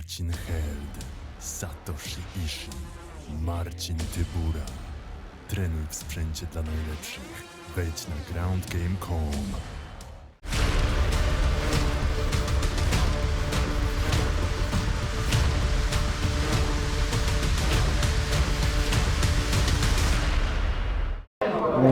Marcin Held, Satoshi Ishii, Marcin Tybura. Trenuj w sprzęcie dla najlepszych. Wejdź na groundgame.com.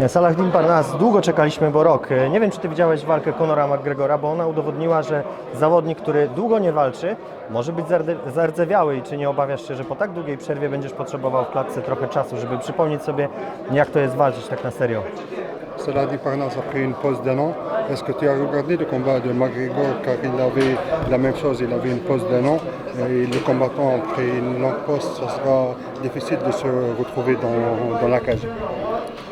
Salahdin Parnas, długo czekaliśmy, bo rok. Nie wiem, czy ty widziałeś walkę Conora McGregora, bo ona udowodniła, że zawodnik, który długo nie walczy, może być zardzewiały i czy nie obawiasz się, że po tak długiej przerwie będziesz potrzebował w klatce trochę czasu, żeby przypomnieć sobie, jak to jest walczyć tak na serio? Saladin Parnas a pris une pause d'un an. Est-ce que tu as regardé le combat de McGregor car il avait la même chose, il avait une pause d'un an et le combattant après une longue pause, ça sera difficile de se retrouver dans, dans la cage.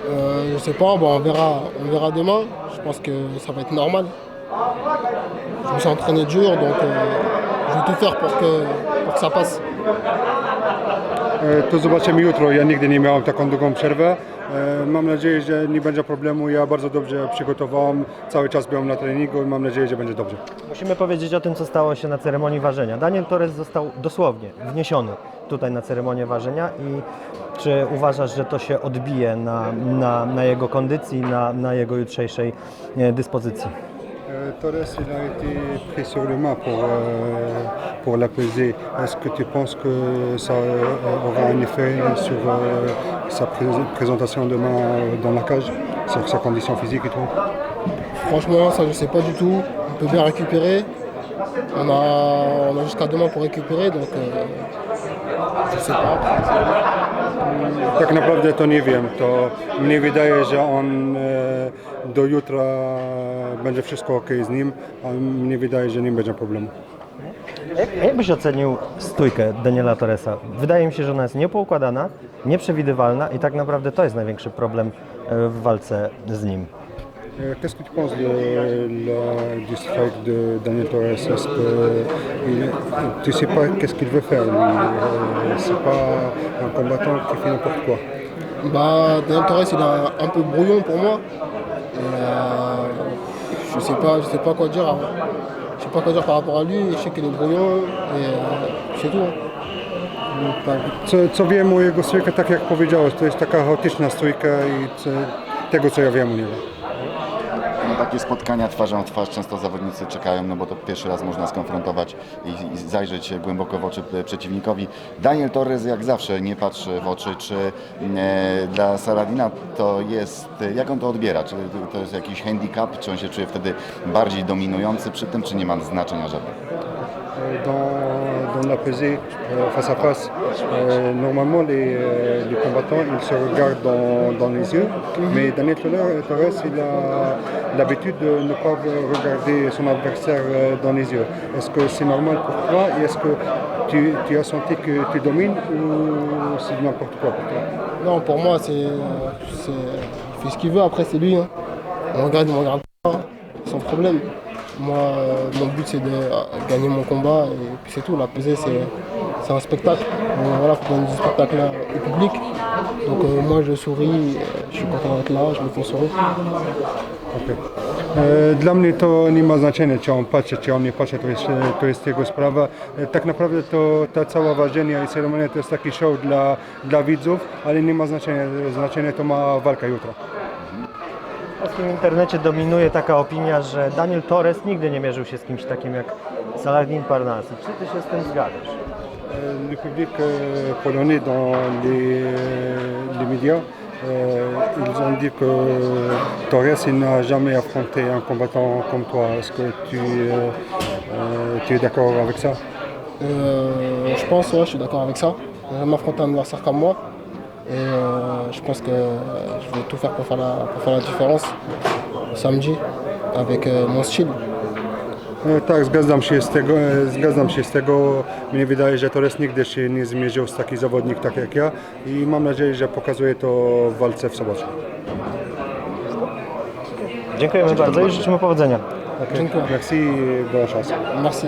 Euh, je sais pas, on, verra, on verra demain. Je pense que ça va être normal. Je me suis entraîné dur, donc euh, je vais tout faire pour que ça passe. E, To zobaczymy jutro. Ja nigdy nie miałem taką długą przerwę. E, Mam nadzieję, że nie będzie problemu. Ja bardzo dobrze przygotowałem. Cały czas byłem na treningu i mam nadzieję, że będzie dobrze. Musimy powiedzieć o tym, co stało się na ceremonii ważenia. Daniel Torres został dosłownie wniesiony tutaj na ceremonię ważenia i czy uważasz, że to się odbije na, na, na jego kondycji, na, na jego jutrzejszej e, dyspozycji? Euh, Torres, il a été pris sur le mât pour, euh, pour. Est-ce que tu penses que ça euh, aura un effet sur euh, sa pré- présentation demain euh, dans la cage, sur sa condition physique et tout? Franchement, ça je sais pas du tout. On peut bien récupérer. On a, on a jusqu'à demain pour récupérer, donc euh, je sais pas. Tak naprawdę to nie wiem. To mnie wydaje, że on e, do jutra będzie wszystko ok z nim, a mnie wydaje, że nie będzie problemu. Jak, jak byś ocenił stójkę Daniela Torresa? Wydaje mi się, że ona jest niepoukładana, nieprzewidywalna i tak naprawdę to jest największy problem e, w walce z nim. Euh, Qu'est-ce que tu penses de la, du strike de Daniel Torres? Est-ce que il- tu sais pas qu'est-ce qu'il veut faire Euh, C'est pas un combattant qui fait n'importe quoi. Bah, Daniel Torres, il est un, peu brouillon pour moi. Et, euh, je sais pas, je sais pas quoi dire. Je sais pas quoi dire par rapport à lui. Je sais qu'il est brouillon et euh, c'est tout. hein. Tak. Co, co wiem o jego stójkę, tak jak powiedziałeś, to jest taka chaotyczna stójka i co, tego co ja wiem niego. Na takie spotkania twarzą w twarz często zawodnicy czekają, no bo to pierwszy raz można skonfrontować i, i zajrzeć głęboko w oczy przeciwnikowi. Daniel Torres jak zawsze nie patrzy w oczy, czy e, dla Saladina to jest, jak on to odbiera? Czy to jest jakiś handicap, czy on się czuje wtedy bardziej dominujący przy tym, czy nie ma znaczenia żadnego? Euh, Dans, la pesée euh, face à face, euh, normalement les, combattants ils se regardent dans, les yeux, mais Daniel Torres, il a l'habitude de ne pas regarder son adversaire dans les yeux. Est-ce que c'est normal pour toi et est-ce que tu, as senti que tu domines ou c'est n'importe quoi pour toi? Non, pour moi, c'est, il fait ce qu'il veut. Après, c'est lui. hein. On regarde, me regarde pas. Sans problème. Moi, mon but, c'est de euh, gagner mon combat et puis c'est tout. La pesée, c'est, un spectacle. Donc, voilà, faut donner du spectacle là, au public. Donc euh, moi, je souris. euh, Je suis content d'être là. Je me fais sourire. Okej. E, Dla mnie to nie ma znaczenia, czy on patrzy, czy on nie patrzy, to jest, to jest jego sprawa. E, Tak naprawdę to ta cała ważenia i ceremonia to jest taki show dla, dla widzów, ale nie ma znaczenia. Znaczenie to ma walka jutro. W polskim internecie dominuje taka opinia, że Daniel Torres nigdy nie mierzył się z kimś takim jak Saladin Parnas. I Czy ty się z tym zgadzasz? Euh, Le public euh, polonais dans les, les médias, euh, ils ont dit que Torres il n'a jamais affronté un combattant comme toi. Est-ce que tu, tu es d'accord avec ça Euh, je pense, ouais, je suis d'accord avec ça. Euh, M'affronter un adversaire comme moi. Et euh, je pense que je vais tout faire pour faire la, pour faire la différence samedi avec euh, mon style. E, Tak, zgadzam się z tego. e, Zgadzam się z tego. Mnie wydaje, że Torres nigdy się nie zmierzył z taki zawodnik tak jak ja i mam nadzieję, że pokazuje to w walce w sobotę. Dziękujemy bardzo i życzymy powodzenia. Okay. Merci, bonne chance. Merci.